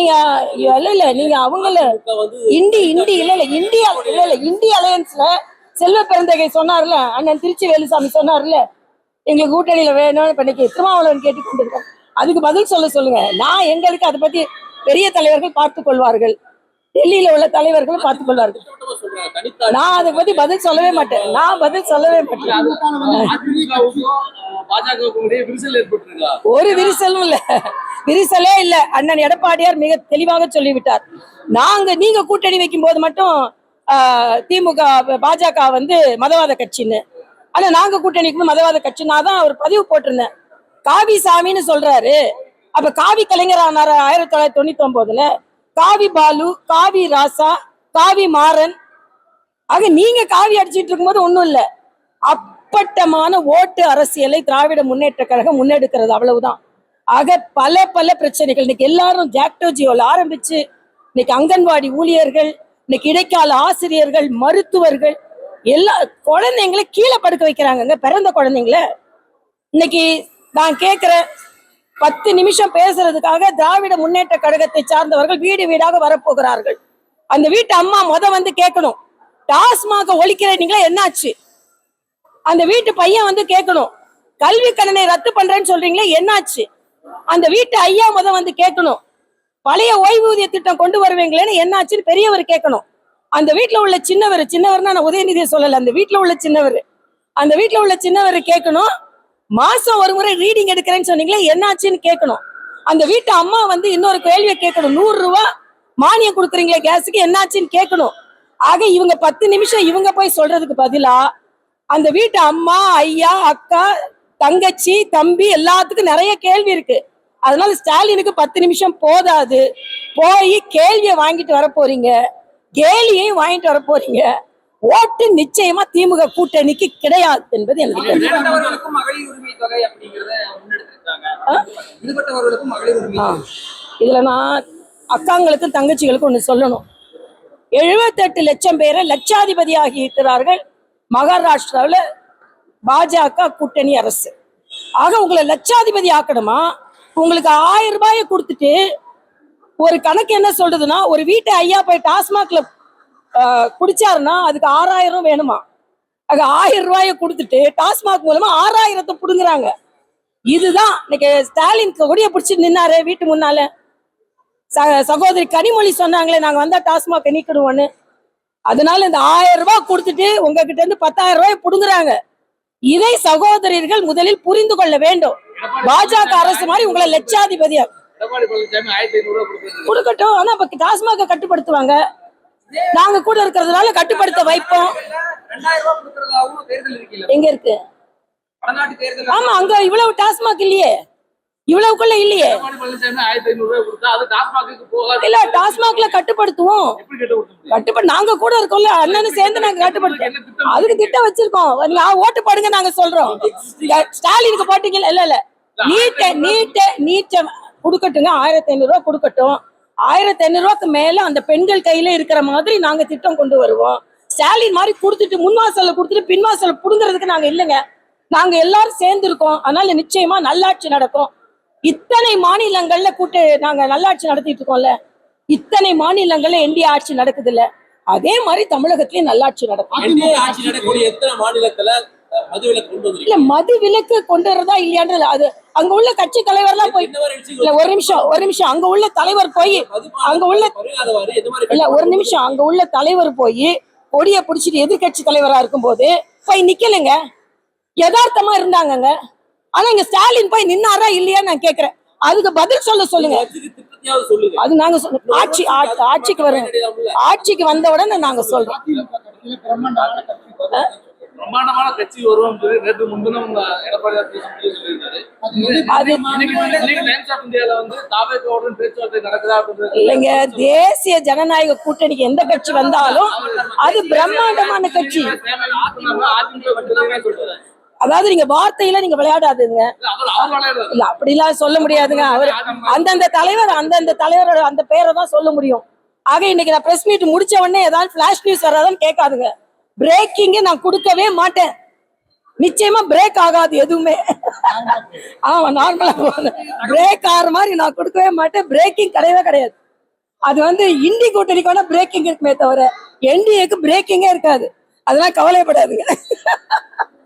நீங்க இல்ல இல்ல நீங்க அவங்கள இண்டி இண்டி இல்ல இல்ல இந்தியா இல்ல இல்ல இந்தி அலையன்ஸ்ல செல்வ பெருந்தகை சொன்னார்ல அண்ணன் திருச்சி வேலுசாமி சொன்னார்ல எங்களுக்கு கூட்டணியில வேணும்னு இன்னைக்கு திருமாவளவன் கேட்டு கொண்டிருக்கோம். அதுக்கு பதில் சொல்ல சொல்லுங்க. நான் எங்களுக்கு அதை பத்தி பெரிய தலைவர்கள் பார்த்துக் கொள்வார்கள். டெல்லியில உள்ள தலைவர்களும் பார்த்துக் கொள்வார்கள். நான் அதை பத்தி பதில் சொல்லவே மாட்டேன். நான் பதில் சொல்லவே மாட்டேன். ஒரு விரிசலும் இல்ல. விரிசலே இல்ல. அண்ணன் எடப்பாடியார் மிக தெளிவாக சொல்லிவிட்டார். நாங்க நீங்க கூட்டணி வைக்கும் போது மட்டும் திமுக பாஜக வந்து மதவாத கட்சின்னு. ஆனா நாங்க கூட்டணிக்கு மதவாத கட்சினா தான் ஒரு பதிவு போட்டிருந்தேன். காவி சாமின்னு சொல்றாரு. அப்ப காவி கலைஞர் ஆயிரத்தி தொள்ளாயிரத்தி தொண்ணூத்தி ஒன்பதுல காவி பாலு காவி ராசா காவி மாறன். ஆக நீங்க காவி அடிச்சிட்டு இருக்கும்போது ஒண்ணும் இல்லை. அப்பட்டமான ஓட்டு அரசியலை திராவிட முன்னேற்ற கழகம் முன்னெடுக்கிறது அவ்வளவுதான். ஆக பல பல பிரச்சனைகள். இன்னைக்கு எல்லாரும் ஜாக்டோஜியோல ஆரம்பிச்சு இன்னைக்கு அங்கன்வாடி ஊழியர்கள் இன்னைக்கு இடைக்கால ஆசிரியர்கள் மருத்துவர்கள் எல்லா குழந்தைங்களை கீழே படுக்க வைக்கிறாங்கங்க பிறந்த குழந்தைங்கள. இன்னைக்கு நான் கேட்கிறேன் பத்து நிமிஷம் பேசுறதுக்காக திராவிட முன்னேற்ற கழகத்தை சார்ந்தவர்கள் வீடு வீடாக வரப்போகிறார்கள். அந்த வீட்டு அம்மா முத வந்து கேட்கணும் டாஸ்மாக ஒழிக்கிறீங்களா என்னாச்சு? அந்த வீட்டு பையன் வந்து கேட்கணும் கல்வி கடனை ரத்து பண்றேன்னு சொல்றீங்களே என்னாச்சு? அந்த வீட்டு ஐயா முத வந்து கேட்கணும். பழைய ஓய்வூதிய திட்டம் கொண்டு வருவீங்களேன்னு என்னாச்சுன்னு பெரியவர் கேட்கணும். அந்த வீட்டுல உள்ள சின்னவர் சின்னவர்னா நான் உதயநிதியை சொல்லல அந்த வீட்டில் உள்ள சின்னவர். அந்த வீட்டுல உள்ள சின்னவர் கேட்கணும் மாசம் ஒரு முறை ரீடிங் எடுக்கிறேன்னு சொன்னீங்களே என்னாச்சுன்னு கேட்கணும். அந்த வீட்டு அம்மா வந்து இன்னொரு கேள்வியை கேட்கணும் நூறு ரூபா மானியம் கொடுக்குறீங்களே கேஸுக்கு என்னாச்சுன்னு கேட்கணும். ஆக இவங்க பத்து நிமிஷம் இவங்க போய் சொல்றதுக்கு பதிலா அந்த வீட்டு அம்மா ஐயா அக்கா தங்கச்சி தம்பி எல்லாத்துக்கும் நிறைய கேள்வி இருக்கு. அதனால ஸ்டாலினுக்கு பத்து நிமிஷம் போதாது. போய் கேள்வியை வாங்கிட்டு வர போறீங்க. கேலியையும் வாங்கிட்டு வர போறீங்க. ஓட்டு நிச்சயமா திமுக கூட்டணிக்கு கிடையாது என்பது எனக்கு. இதுல நான் அக்காங்களுக்கும் தங்கச்சிகளுக்கும் ஒண்ணு சொல்லணும். எழுபத்தெட்டு லட்சம் பேரை லட்சாதிபதி ஆகி இருக்கிறார்கள் மகாராஷ்டிராவுல. பாஜக கூட்டணி அரசு. ஆக உங்களை லட்சாதிபதி ஆக்கணுமா? உங்களுக்கு ஆயிரம் ரூபாயை கொடுத்துட்டு ஒரு கணக்கு என்ன சொல்றதுன்னா ஒரு வீட்டை ஐயா போய் டாஸ்மாக்ல குடிச்சாருன்னா அதுக்கு ஆறாயிரம் வேணுமா? அது ஆயிரம் ரூபாயை கொடுத்துட்டு டாஸ்மாக் மூலமா ஆறாயிரத்தை புடுங்குறாங்க. இதுதான் இன்னைக்கு ஸ்டாலின் கொடிய பிடிச்சிட்டு நின்னாரு வீட்டு முன்னால. ச- சகோதரி கனிமொழி சொன்னாங்களே நாங்க வந்தா டாஸ்மாக் நீக்கிடுவோன்னு அதனால இந்த ஆயிரம் ரூபாய் கொடுத்துட்டு உங்ககிட்ட இருந்து பத்தாயிரம் ரூபாய் புடுங்குறாங்க. இதை சகோதரர்கள் முதலில் புரிந்து கொள்ள வேண்டும். பாஜக அரசு மாதிரி உங்களை லட்சாதிபதியா? கொடுக்கட்டும். ஆனா இப்ப டாஸ்மாக கட்டுப்படுத்துவாங்க. நாங்க கூட இருக்கிறதுனால கட்டுப்படுத்த வைப்போம். எங்க இருக்கு? ஆமா அங்க இவ்வளவு டாஸ்மாக் இல்லையே. இவ்வளவுக்குள்ள இல்லையே. இல்ல டாஸ்மாக்ல கட்டுப்படுத்துவோம். கட்டுப்படு நாங்க கூட இருக்கோம்ல அண்ணனும் சேர்ந்து நாங்க கட்டுப்படுத்தோம் அதுக்கு திட்டம் வச்சிருக்கோம். ஓட்டு போடுங்க நாங்க சொல்றோம். ஸ்டாலினுக்கு போட்டீங்கல்ல இல்ல இல்ல. நீட்ட நீட்ட நீட்ட கொடுக்கட்டுங்க ஆயிரத்தி ஐநூறு ரூபாய் கொடுக்கட்டும். ஆயிரத்தி ஐநூறு ரூபாய்க்கு மேல அந்த பெண்கள் கையில இருக்கிற மாதிரி நாங்க திட்டம் கொண்டு வருவோம். ஸ்டாலின் மாதிரி கொடுத்துட்டு முன் வாசல்ல கொடுத்துட்டு பின் வாசல்ல புடுங்கிறதுக்கு நாங்க இல்லைங்க. நாங்க எல்லாரும் சேர்ந்து இருக்கோம் அதனால நிச்சயமா நல்லாட்சி நடக்கும். இத்தனை மாநிலங்கள்ல கூட்டு நாங்க நல்லாட்சி நடத்திட்டு இருக்கோம்ல. இத்தனை மாநிலங்கள்ல என்டிஏ ஆட்சி நடக்குது இல்ல அதே மாதிரி தமிழகத்திலயும் நல்லாட்சி நடக்கும். என்டிஏ ஆட்சி நடக்கக்கூடிய எத்தனை மாநிலத்துல அஹ், மதுவிலக்கு கொண்டு இல்ல மது விலக்கு கொண்டு வரதா இல்லையான்றது அது அங்க உள்ள கட்சி தலைவர்லாம் போய் என்ன மாதிரி விஷயங்கள் இல்ல ஒரு நிமிஷம் ஒரு நிமிஷம். அங்க உள்ள தலைவர் போய் அங்க உள்ள- இல்ல ஒரு நிமிஷம். அங்க உள்ள தலைவர் போய் கொடிய பிடிச்சிட்டு எதிர்க்கட்சி தலைவரா இருக்கும்போது போய் நிக்கலைங்க யதார்த்தமா இருந்தாங்கங்க. ஆனா இங்க ஸ்டாலின் போய் நின்னாரா இல்லையா நான் கேக்குறேன். அதுக்கு பதில் சொல்ல சொல்லுங்க. சொல்லுங்க அது நாங்க சொன்ன- ஆட்சி ஆட்சி- ஆட்சிக்கு வரும் ஆட்சிக்கு வந்த உடனே நாங்க சொல்றோம். கட்சி வருவோம் நேற்று முன்தினம் எடப்பாடி இல்லைங்க தேசிய ஜனநாயக கூட்டணிக்கு எந்த கட்சி வந்தாலும் அது பிரம்மாண்டமான கட்சி. அதாவது நீங்க வார்த்தையில நீங்க விளையாடாதுங்க. இல்ல அப்படிலாம் சொல்ல முடியாதுங்க. அவர் அந்தந்த தலைவர் அந்தந்த தலைவரோட அந்த பேரை தான் சொல்ல முடியும். ஆக இன்னைக்கு நான் பிரஸ் மீட் முடிச்ச உடனே ஏதாவது பிளாஷ் நியூஸ் வராதான்னு கேட்காதுங்க. பிரேக்கிங் நான் கொடுக்கவே மாட்டேன். நிச்சயமா பிரேக் ஆகாது எதுவுமே. ஆமா நார்மலா பிரேக் ஆகிற மாதிரி நான் கொடுக்கவே மாட்டேன். பிரேக்கிங் கிடையவே கிடையாது. அது வந்து இந்தி கூட்டணிக்கு வேணா பிரேக்கிங் இருக்குமே தவிர என்டிஏக்கு பிரேக்கிங்கே இருக்காது. அதெல்லாம் கவலைப்படாதுங்க.